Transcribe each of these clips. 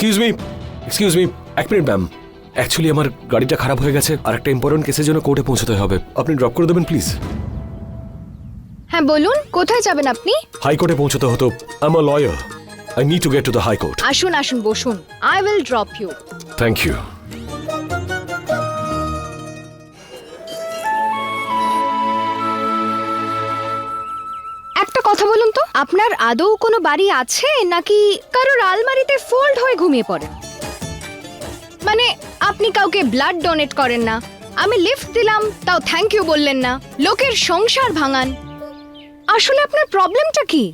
Excuse me excuse me এক minute ma'am actually আমার গাড়িটা খারাপ হয়ে গেছে আর একটা ইম্পর্টেন্ট কেসের জন্য কোর্টে পৌঁছতে হবে। আপনি ড্রপ করে দেবেন প্লিজ হ্যাঁ বলুন কোথায় যাবেন আপনি? হাইকোর্টে পৌঁছতে হতো। I am a lawyer I need to get to the high court আসুন আসুন বসুন। I will drop you thank you আপনার আদৌ কোনো বাড়ি আছে, নাকি কারোর আলমারিতে ফোল্ড হয়ে ঘুমিয়ে পড়েন মানে আপনি কাউকে ব্লাড ডোনেট করেন না। আমি লিফট দিলাম, তাও থ্যাংক ইউ বললেন না। লোকের সংসার ভাঙান। আসলে আপনার প্রবলেমটা কি?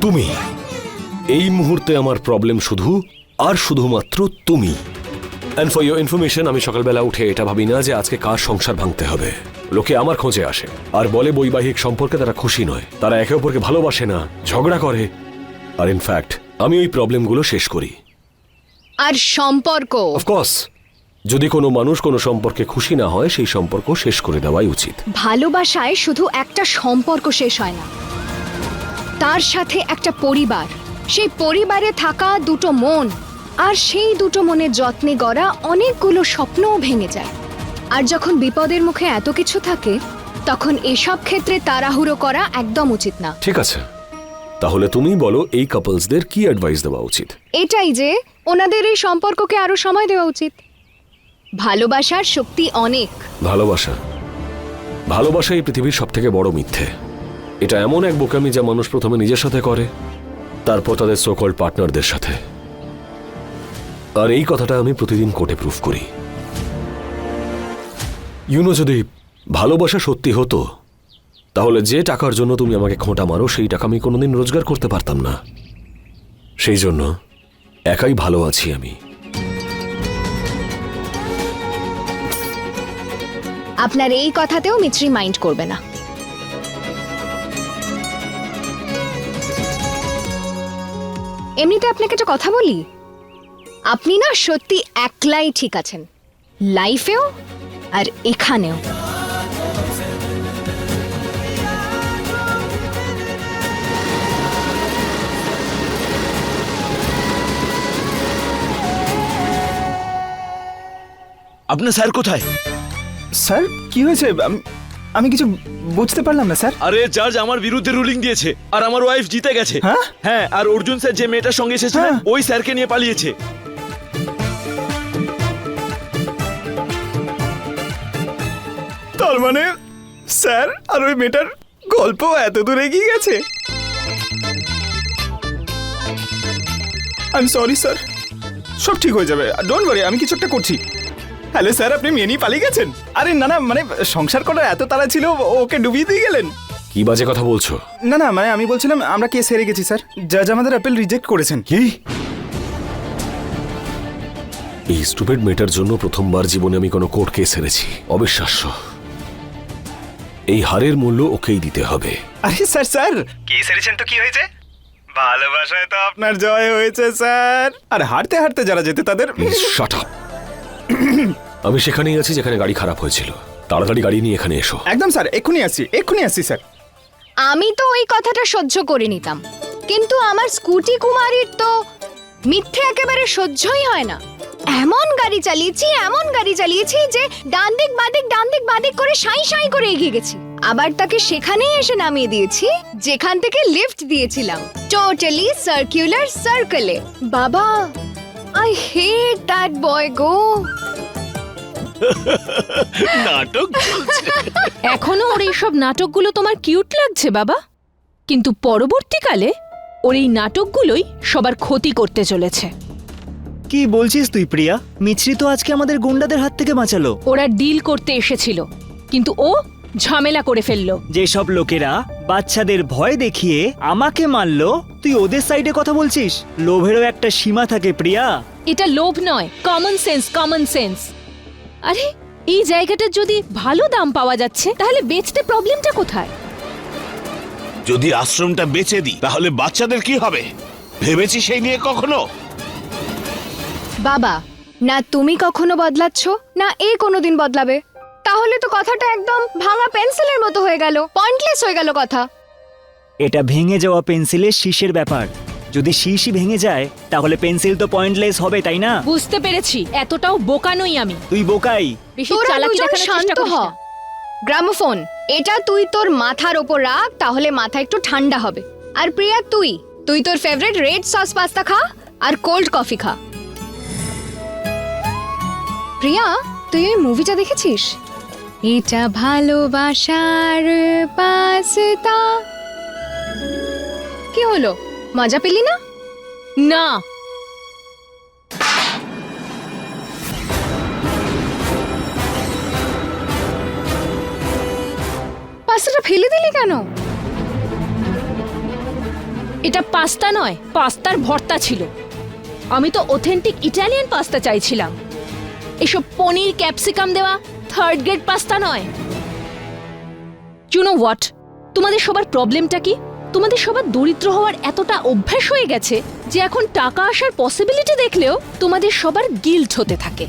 তুমি। এই মুহূর্তে আমার প্রবলেম শুধু আর শুধুমাত্র তুমি। অ্যান্ড ফর ইউর ইনফরমেশন আমি সকালবেলা উঠে এটা ভাবি না যে আজকে কার সংসার ভাঙতে হবে। লোকে আমার খোঁজে আসে। আর বলে বৈবাহিক সম্পর্কে তারা খুশি নয়। তারা একে অপরকে ভালোবাসে না ঝগড়া করে। আর ইনফ্যাক্ট আমি ওই প্রবলেমগুলো শেষ করি। আর সম্পর্ক। অফকোর্স যদি কোনো মানুষ কোনো সম্পর্কে খুশি না হয় সেই সম্পর্ক শেষ করে দেওয়াই উচিত। ভালোবাসায় শুধু একটা সম্পর্ক শেষ হয় না। তার সাথে একটা পরিবার। সেই পরিবারে থাকা দুটো মন। আর সেই দুটো মনের যত্নে গড়া অনেকগুলো স্বপ্নও ভেঙে যায়। আর যখন বিপদের মুখে এত কিছু থাকে তখন এসব ক্ষেত্রে তাড়াহুড়ো করা একদম উচিত না। ঠিক আছে। তাহলে তুমি বলো এই কাপলসদের কি অ্যাডভাইস দেওয়া উচিত? এটাই যে ওনাদের এই সম্পর্ককে আরও সময় দেওয়া উচিত। ভালোবাসার শক্তি অনেক। ভালোবাসা। ভালোবাসা এই পৃথিবীর সব থেকে বড় মিথ্যে। এটা এমন এক বোকামি যা মানুষ প্রথমে নিজের সাথে করে তারপর তাদের সোকল্ড পার্টনারদের সাথে। আর এই কথাটা আমি প্রতিদিন কোর্টে প্রুফ করি। ইউনো, যদি ভালোবাসা সত্যি হতো, তাহলে যে টাকার জন্য তুমি আমাকে খোঁটা মারো, সেই টাকা আমি কোনোদিন রোজগার করতে পারতাম না। সেই জন্য একাই ভালো আছি আমি। আপনার এই কথাতেও মিত্রি মাইন্ড করবে না। এমনিতে আপনাকে একটা কথা বলি? আপনি না সত্যি একলাই ঠিক আছেন। লাইফেও আর এখানেও। আপনার স্যার কোথায়? স্যার কি হয়েছে? আমি আমি কিছু বুঝতে পারলাম না স্যার। আরে জাজ আমার বিরুদ্ধে রুলিং দিয়েছে আর আমার ওয়াইফ জিতে গেছে। হ্যাঁ? হ্যাঁ আর অর্জুন স্যার যে মেয়েটার সঙ্গে এসেছিলেন হ্যাঁ। ওই স্যারকে নিয়ে পালিয়েছে। তার মানে স্যার আর ওই মেয়েটার গল্প এত দূর এগিয়ে গেছে? আই এম সরি স্যার সব ঠিক হয়ে যাবে। ডোন্ট ওয়ারি আমি কিছু একটা করছি। হ্যালো স্যার আপনি মেয়ে নিয়ে পালিয়ে গেছেন? আরে না না মানে সংসার করার এত তাড়া ছিল ওকে ডুবিয়ে দিয়ে গেলেন। কি বাজে কথা বলছো? না না মানে আমি বলছিলাম আমরা কেস হেরে গেছি স্যার জাজ আমাদের অ্যাপেল রিজেক্ট করেছেন। কি? এই স্টুপেড মেটার জন্য প্রথমবার জীবনে আমি কোনো কোর্ট কেস হেরেছি। অবিশ্বাস্য। এই হারের মূল্য ওকেই দিতে হবে। আরে স্যার স্যার! কেস সেরেছেন তো কি হয়েছে? ভালোবাসায় তো আপনার জয় হয়েছে স্যার। আর হারতে হারতে যারা যেতে তাদের শাট আপ আমি সেখানেই আছি যেখানে গাড়ি খারাপ হয়েছিল। তাড়াতাড়ি গাড়ি নিয়ে এখানে এসো। একদম স্যার এক্ষুনি আসছি এক্ষুনি আসছি স্যার। আমি তো ওই কথাটা সহ্য করে নিতাম। কিন্তু আমার স্কুটি কুমারীর তো মিথ্যে একেবারে সহ্যই হয় না। এমন গাড়ি চালিয়েছি এমন গাড়ি চালিয়েছি যে ডান দিক বাদিক ডান দিক বাদিক করে সাই সাই করে এগিয়ে গেছি। আবার তাকে সেখানেই এসে নামিয়ে দিয়েছি যেখান থেকে লিফট দিয়েছিলাম। টোটালি সার্কুলার সার্কেলে বাবা আই হেট দ্যাট বয় গো। নাটক এখনও ওর এইসব নাটকগুলো তোমার কিউট লাগছে বাবা। কিন্তু পরবর্তীকালে ওর এই নাটকগুলোই সবার ক্ষতি করতে চলেছে। কি বলছিস তুই প্রিয়া? মিছরি তো আজকে আমাদের গুন্ডাদের হাত থেকে বাঁচালো। ওরা ডিল করতে এসেছিল কিন্তু ও ঝামেলা করে ফেলল। যেসব লোকেরা বাচ্চাদের ভয় দেখিয়ে আমাকে মারলো তুই ওদের সাইডে কথা বলছিস? লোভেরও একটা সীমা থাকে প্রিয়া। এটা লোভ নয় কমন সেন্স কমন সেন্স আরে এই জায়গাটার যদি ভালো দাম পাওয়া যাচ্ছে তাহলে বেচতে প্রবলেমটা কোথায়? যদি আশ্রমটা বেচে দিই তাহলে বাচ্চাদের কি হবে? ভেবেছি সেই নিয়ে কখনো? বাবা না তুমি কখনো বদলাচ্ছ না এ কোনোদিন বদলাবে। তাহলে তো কথাটা একদম ভাঙা পেন্সিলের মতো হয়ে গেল পয়েন্টলেস হয়ে গেল কথা। এটা ভেঙে যাওয়া পেন্সিলের শীষের ব্যাপার। যদি শিশি ভেঙে যায় তাহলে পেন্সিল তো পয়েন্টলেস হবে তাই না? বুঝতে পেরেছি এতটাও বোকা নই আমি। তুই বোকাই। বেশি তোরা চালাকি দুজন দেখানোর চেষ্টা শান্ত করিস হ। না। গ্রামোফোন এটা তুই তোর মাথার ওপর রাখ তাহলে মাথা একটু ঠান্ডা হবে। আর প্রিয়া তুই তুই তোর ফেভারিট রেড সস পাস্তা খা আর কোল্ড কফি খা। প্রিয়া তুই ওই মুভিটা দেখেছিস? এটা ভালোবাসার পাস্তা। কি হলো? মজা পেলি না? না। পাস্তাটা ফেলে দিলি কেন? এটা পাস্তা নয় পাস্তার ভর্তা ছিল। আমি তো অথেন্টিক ইটালিয়ান পাস্তা চাইছিলাম। এসব পনির, ক্যাপসিকাম দেওয়া থার্ড গ্রেড পাস্তা নয়। ইউ নো হোয়াট তোমাদের সবার প্রবলেমটা কি? তোমাদের সবার দরিদ্র হওয়ার এতটা অভ্যাস হয়ে গেছে যে এখন টাকা আসার পসিবিলিটি দেখলেও তোমাদের সবার গিল্ট হতে থাকে।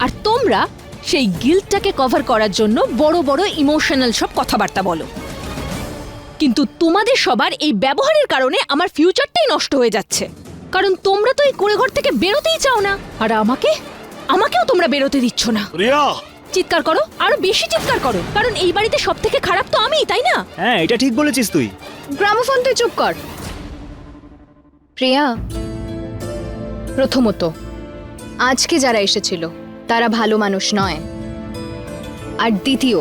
আর তোমরা সেই গিল্টটাকে কভার করার জন্য বড় বড় ইমোশনাল সব কথাবার্তা বলো। কিন্তু তোমাদের সবার এই ব্যবহারের কারণে আমার ফিউচারটাই নষ্ট হয়ে যাচ্ছে। কারণ তোমরা তো এই কুড়ে ঘর থেকে বেরোতেই চাও না। আর আমাকে? আমাকেও তোমরা বেরোতে দিচ্ছ না। রিয়া! চিৎকার করো আরও বেশি চিৎকার করো। কারণ এই বাড়িতে সব থেকে খারাপ তো আমিই তাই না? হ্যাঁ এটা ঠিক বলেছিস তুই। গ্রামোফোন তুই চুপ কর। প্রিয়া প্রথমত আজকে যারা এসেছিল তারা ভালো মানুষ নয়। আর দ্বিতীয়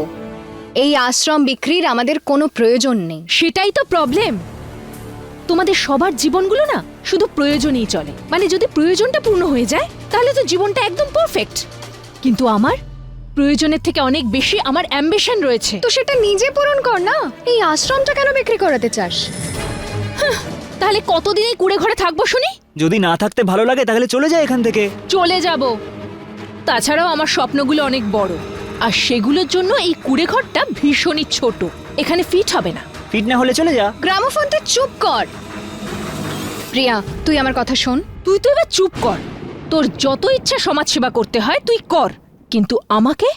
এই আশ্রম বিক্রির আমাদের কোনো প্রয়োজন নেই। সেটাই তো প্রবলেম তোমাদের সবার জীবনগুলো না শুধু প্রয়োজনই চলে। মানে যদি প্রয়োজনটা পূর্ণ হয়ে যায় তাহলে তো জীবনটা একদম পারফেক্ট কিন্তু আমার? প্রয়োজনের থেকে অনেক বেশি আমার অ্যাম্বিশন রয়েছে। তো সেটা নিজে পূরণ কর না? এই আশ্রমটা কেন বিক্রি করাতে চাস? তাহলে কতদিন এই কুড়ে ঘরে থাকব শুনি? যদি না থাকতে ভালো লাগে তাহলে চলে যায় এখান থেকে। চলে যাব। তাছাড়াও আমার স্বপ্নগুলো অনেক বড়। আর সেগুলোর জন্য এই কুড়ে ঘরটা ভীষণই ছোট। এখানে ফিট হবে না। ফিট না হলে চলে যা। গ্রামোফোন তুই চুপ কর। প্রিয়া তুই আমার কথা শোন। তুই তো এবার চুপ কর। তোর যত ইচ্ছা সমাজসেবা করতে হয়, তুই কর। কিন্তু আমাকে?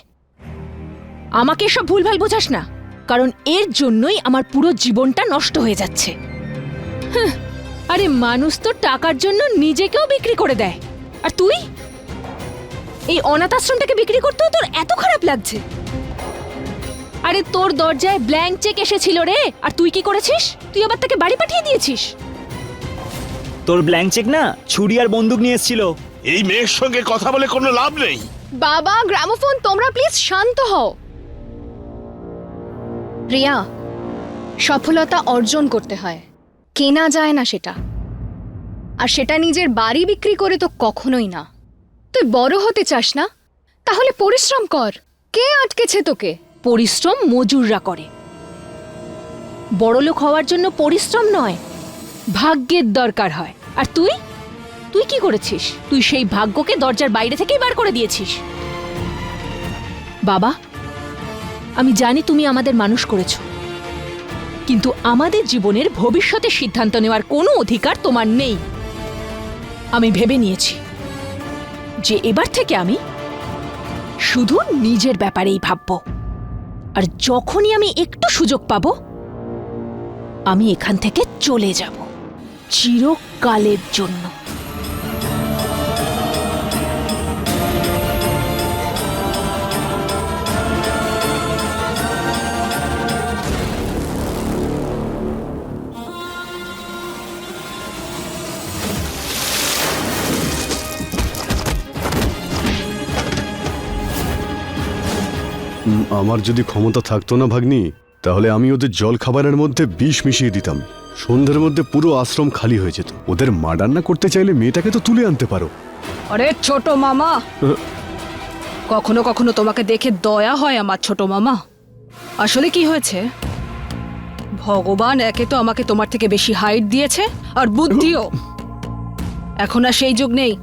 আমাকে সব ভুলভাল বোঝাস না, কারণ এর জন্যই আমার পুরো জীবনটা নষ্ট হয়ে যাচ্ছে। আরে মানুষ তো টাকার জন্য নিজেকেও বিক্রি করে দেয়। আর তুই? এই অনাথ আশ্রমটাকে বিক্রি করতেও তোর এত খারাপ লাগছে। আরে তোর দরজায় ব্ল্যাঙ্ক চেক এসেছিল রে, আর তুই কি করেছিস? তুই আবার তাকে বাড়ি পাঠিয়ে দিয়েছিস। তোর ব্ল্যাঙ্ক চেক না, ছুরি আর বন্দুক নিয়ে এসেছিল। এই মেয়ের সঙ্গে কথা বলে কোনো লাভ নেই। বাবা গ্রামোফোন তোমরা প্লিজ শান্ত হও। প্রিয়া সফলতা অর্জন করতে হয়। কেনা যায় না সেটা। আর সেটা নিজের বাড়ি বিক্রি করে তো কখনোই না। তুই বড় হতে চাস না? তাহলে পরিশ্রম কর। কে আটকেছে তোকে? পরিশ্রম মজুররা করে। বড়লোক হওয়ার জন্য পরিশ্রম নয় ভাগ্যের দরকার হয়। আর তুই? তুই কি করেছিস? তুই সেই ভাগ্যকে দরজার বাইরে থেকেই বার করে দিয়েছিস। বাবা, আমি জানি তুমি আমাদের মানুষ করেছ। কিন্তু আমাদের জীবনের ভবিষ্যতের সিদ্ধান্ত নেওয়ার কোনো অধিকার তোমার নেই। আমি ভেবে নিয়েছি যে এবার থেকে আমি শুধু নিজের ব্যাপারেই ভাববো। আর যখনই আমি একটু সুযোগ পাবো, আমি এখান থেকে চলে যাব। চিরকালের জন্য। আমার যদি ক্ষমতা থাকতো না, ভাগ্নি, তাহলে আমি ওদের জল খাবারের মধ্যে বিষ মিশিয়ে দিতাম। সন্ধ্যের মধ্যে পুরো আশ্রম খালি হয়ে যেত। ওদের মার্ডার না করতে চাইলে মেয়েটাকে তো তুলে আনতে পারো। আরে, ছোট মামা! কখনো কখনো তোমাকে দেখে দয়া হয় আমার ছোট মামা। আসলে কি হয়েছে? ভগবান একে তো আমাকে তোমার থেকে বেশি হাইট দিয়েছে, আর বুদ্ধিও। এখন আর সেই যুগ নেই,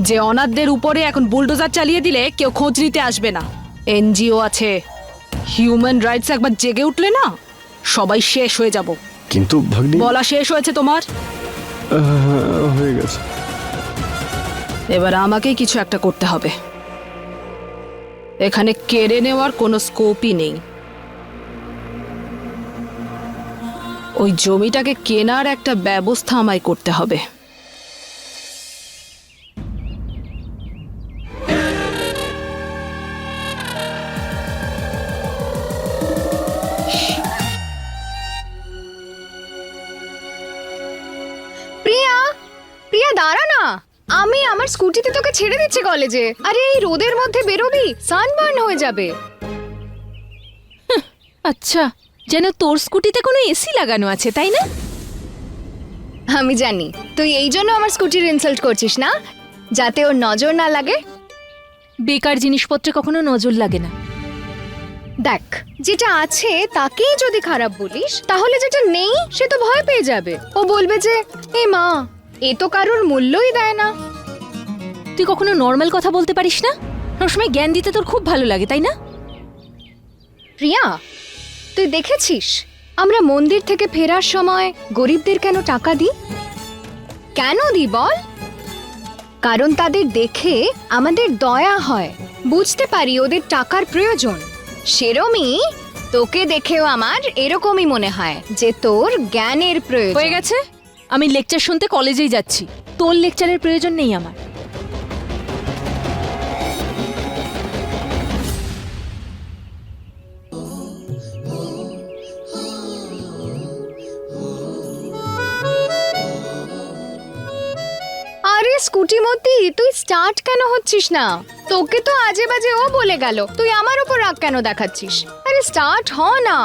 যে অনাথদের উপরে এখন বুলডোজার চালিয়ে দিলে কেউ খোঁজ নিতে আসবে না। এনজিও আছে। হিউম্যান রাইটস একবার জেগে উঠলে না সবাই শেষ হয়ে যাব। কিন্তু ভাগ্নি বলা শেষ হয়েছে তোমার? হয়ে গেছে। এবার আমাকেই কিছু একটা করতে হবে। এখানে কেড়ে নেওয়ার কোনো স্কোপই নেই। ওই জমিটাকে কেনার একটা ব্যবস্থা আমায় করতে হবে। প্রিয়া দাঁড়া না। আমি আমার স্কুটিতে তোকে ছেড়ে দিচ্ছি কলেজে। আরে এই রোদের মধ্যে বেরোবি সানবার্ন হয়ে যাবে। আচ্ছা যেন তোর স্কুটিতে কোনো এসি লাগানো আছে তাই না? আমি জানি তুই এই জন্য আমার স্কুটির ইনসাল্ট করছিস না? যাতে ওর নজর না লাগে। বেকার জিনিসপত্রে কখনো নজর লাগে না। দেখ যেটা আছে তাকেই যদি খারাপ বলিস তাহলে যেটা নেই সে তো ভয় পেয়ে যাবে। ও বলবে যে এ মা এ তো কারোর মূল্যই দেয় না। তুই কখনো নর্মাল কথা বলতে পারিস না? সবসময় জ্ঞান দিতে তোর খুব ভালো লাগে তাই না? প্রিয়া তুই দেখেছিস? আমরা মন্দির থেকে ফেরার সময় গরিবদের কেন টাকা দিই? কেন দিই বল? কারণ তাদের দেখে আমাদের দয়া হয়। বুঝতে পারি ওদের টাকার প্রয়োজন। সেরমই তোকে দেখেও আমার এরকমই মনে হয় যে তোর জ্ঞানের প্রয়োজন। হয়ে গেছে? আমি লেকচার শুনতে কলেজেই যাচ্ছি। তোর লেকচারের প্রয়োজন নেই আমার। আরে স্কুটি মতি, তুই স্টার্ট কেন হচ্ছিস না? তোকে তো আজে বাজে ও বলে গেল, তুই আমার উপর রাগ কেন দেখাচ্ছিস? আরে স্টার্ট হ না।